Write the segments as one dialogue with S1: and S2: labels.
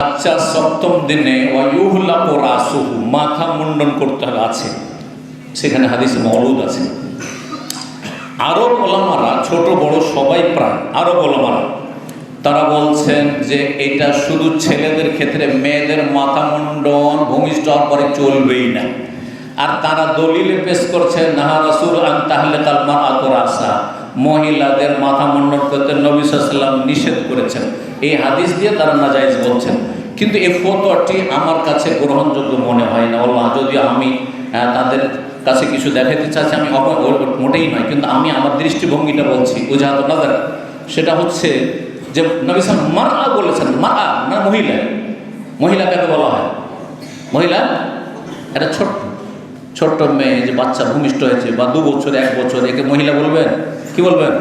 S1: বাচ্চা সপ্তম দিনে ওয়ুহলা রাসুহু, মাথা মুন্ডন করতে হবে, আছে। সেখানে হাদিসে মৌলুদ আছে। আরব ওলামারা, ছোট, বড়, সবাই প্রাণ। আরব ওলামারা, তারা বলছেন যে এটা শুধু ছেলেদের ক্ষেত্রে, মেয়েদের মাথা মুন্ডন ভূমিষ্ঠ পরে চলবেই না। আর তারা দলিলে পেশ করছেন নাহা রাসুল, আন তাহলে কালমা আতর আসা মহিলাদের মাথা মুন্ডন করতে নবী সাল্লাম নিষেধ করেছেন। এই হাদিস দিয়ে তারা নাজাইজ বলছেন। কিন্তু এই ফতোয়াটি আমার কাছে গ্রহণযোগ্য মনে হয় না। আল্লাহ, যদি আমি তাদের কাছে কিছু দেখাতে চাচ্ছি আমি মোটেই নয়, কিন্তু আমি আমার দৃষ্টিভঙ্গিটা বলছি উজাহাত নাজার, সেটা হচ্ছে যে নবী সাল মার বলেছেন মা না মহিলা। মহিলা কাকে বলা হয়? মহিলা? এটা ছোট্ট ছোট্ট মেয়ে যে বাচ্চা ভূমিষ্ঠ হয়েছে, বা দু বছর, এক বছর, একে মহিলা বলবেন? কি বলবেন?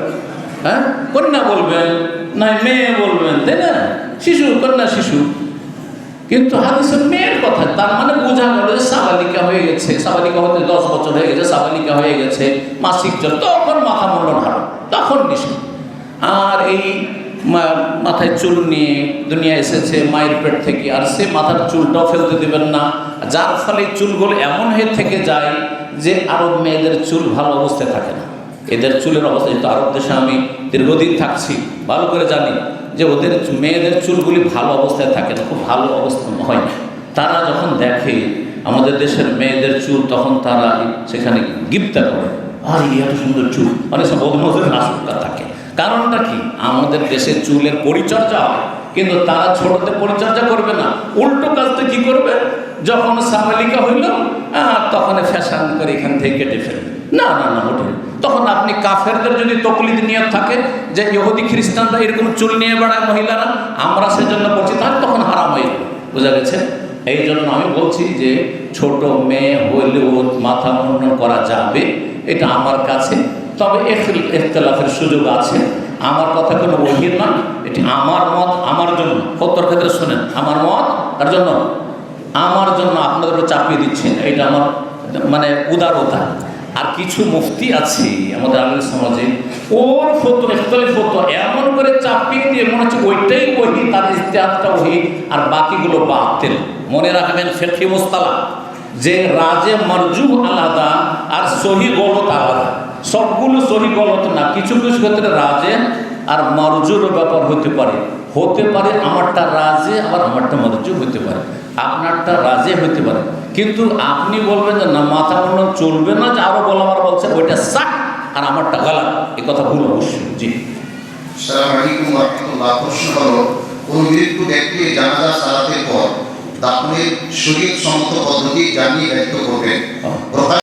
S1: হ্যাঁ? কন্যা বলবেন। না, মেয়ে বলবেন, তাই না? শিশু, কন্যা, শিশু। কিন্তু হাদিসের মেয়ের কথা, তার মানে বোঝা গেল যে সাবালিকা হয়ে গেছে। সাবালিকা হতে দশ বছর হয়ে গেছে, সাবালিকা হয়ে গেছে, মাসিক জ্বর তখন মাথা মুন্ডন হারাম তখন নিষেধ। আর এই মাথায় চুল নিয়ে দুনিয়া এসেছে, মায়ের পেট থেকে, আর সে মাথার চুলটাও ফেলতে দেবেন না। যার ফলে চুলগুলো এমন হয়ে থেকে যায় যে আরব মেয়েদের চুল ভালো অবস্থায় থাকে না। এদের চুলের অবস্থা যেহেতু আরব দেশে আমি দীর্ঘদিন থাকছি, ভালো করে জানি যে ওদের মেয়েদের চুলগুলি ভালো অবস্থায় থাকে না, খুব ভালো অবস্থা হয় তারা যখন দেখে আমাদের দেশের মেয়েদের চুল, তখন তারা সেখানে গিপ্তা করে। আর, এত সুন্দর চুল। অনেক সময় বদমজের নাশকতা থাকে। কারণটা কি? আমাদের দেশে চুলের পরিচর্যা হয়, কিন্তু তারা ছোটতে পরিচর্যা করবে না। উল্টো কাজটা কি করবে? যখন সাবালিকা হইল তখন ফ্যাশন করে এখান থেকে কেটে ফেলবে। না না না, ওঠে তখন আপনি কাফেরদের যদি তকলিদ নিয়ত থাকে যে ইহুদি খ্রিস্টানরা এরকম চুল নিয়ে বেড়ায় মহিলারা, আমরা সেজন্য বলছি, তাহলে তখন হারাম হয়ে বোঝা গেছে? এই জন্য আমি বলছি যে ছোট মেয়ে হইলেও মাথা মুন্ডন করা যাবে, এটা আমার কাছে। তবে এখতিল- এখতলাফের সুযোগ আছে। আমার কথা কোনো বহির নয়। এটি আমার মত, আমার জন্য। কত্তর ক্ষেত্রে শোনেন? আমার মত, তার জন্য। আমার জন্য আপনাদের উপর চাপিয়ে দিচ্ছেন, এটা আমার মানে উদারতা আর কিছু মুফতি আছে আমাদের আলের সমাজে, ওর ফটো একতলে ফটো এমন করে চাপিয়ে দিয়ে মনে হচ্ছে ওইটাই ওহি, তার ইতিহাসটা ওহি, আর বাকিগুলো বাতিল। মনে রাখবেন ফেকি মোস্তালা যে রাজে মরজু আলাদা আর সহি গলত আলাদা। সবগুলো সহি গলত না, কিছু কিছু ক্ষেত্রে রাজে আর মরজুর ব্যাপার হতে পারে। হতে পারে আমারটা রাজে আবার আমারটা মরজু হতে পারে। আপনারটা রাজে হতে পারে। কিন্তু আপনি বলবেন যে না মাথা কোনো চলবে না। যে আরও বলা আমার বলছে ওইটা সাক আর আমারটা গালা এই কথা ভুল অবশ্যই। জি।
S2: কোন মৃত্যু ব্যক্তি জানাজা সালাতের পর দাফনের শরীর সম্মত পদ্ধতি জানিয়ে ব্যক্ত করবেন?